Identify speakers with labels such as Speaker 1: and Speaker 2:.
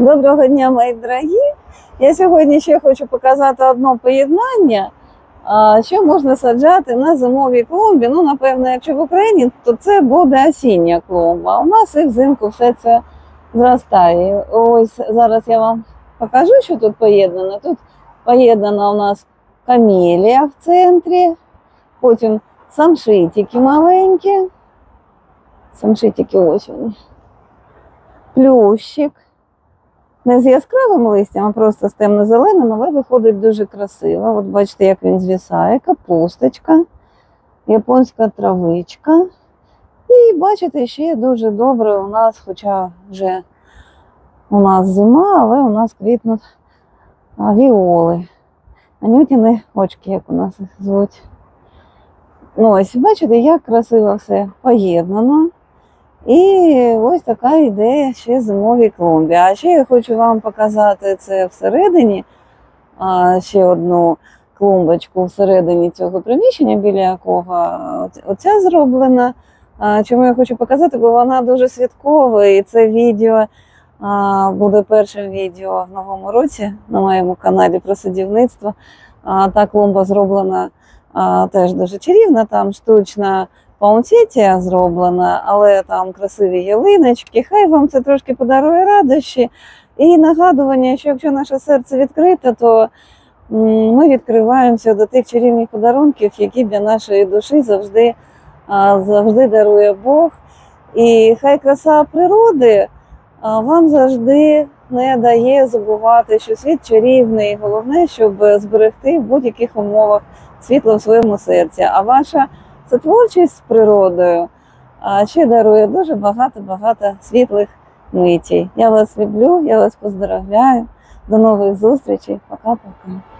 Speaker 1: Доброго дня, мої дорогі. Я сьогодні ще хочу показати одне поєднання, що можна саджати на зимовій клумбі. Ну, напевно, якщо в Україні, то це буде осіння клумба. У нас і взимку все це зростає. Ось зараз я вам покажу, що тут поєднано. Тут поєднана у нас камелія в центрі, потім самшитики маленькі. Самшитики ось вони. Плющик не з яскравим листям, а просто з темно-зеленим, але виходить дуже красиво. От бачите, як він звісає, капусточка, японська травичка. І бачите, ще дуже добре у нас, хоча вже у нас зима, але у нас квітнуть віоли. Анютіни очки, як у нас їх звуть. Ну, ось бачите, як красиво все поєднано. І ось така ідея ще зимовій клумбі. А ще я хочу вам показати це всередині, ще одну клумбочку всередині цього приміщення, біля якого оця зроблена. Чому я хочу показати, бо вона дуже святкова, і це відео буде першим відео в новому році на моєму каналі про садівництво. Та клумба зроблена теж дуже чарівна, там штучна паунцетія зроблена, але там красиві ялиночки. Хай вам це трошки подарує радощі. І нагадування, що якщо наше серце відкрите, то ми відкриваємося до тих чарівних подарунків, які для нашої душі завжди, завжди дарує Бог. І хай краса природи вам завжди не дає забувати, що світ чарівний. Головне, щоб зберегти в будь-яких умовах світло в своєму серці. А ваша це творчість з природою, а ще дарує дуже багато-багато світлих митій. Я вас люблю, я вас поздравляю. До нових зустрічей. Пока-пока.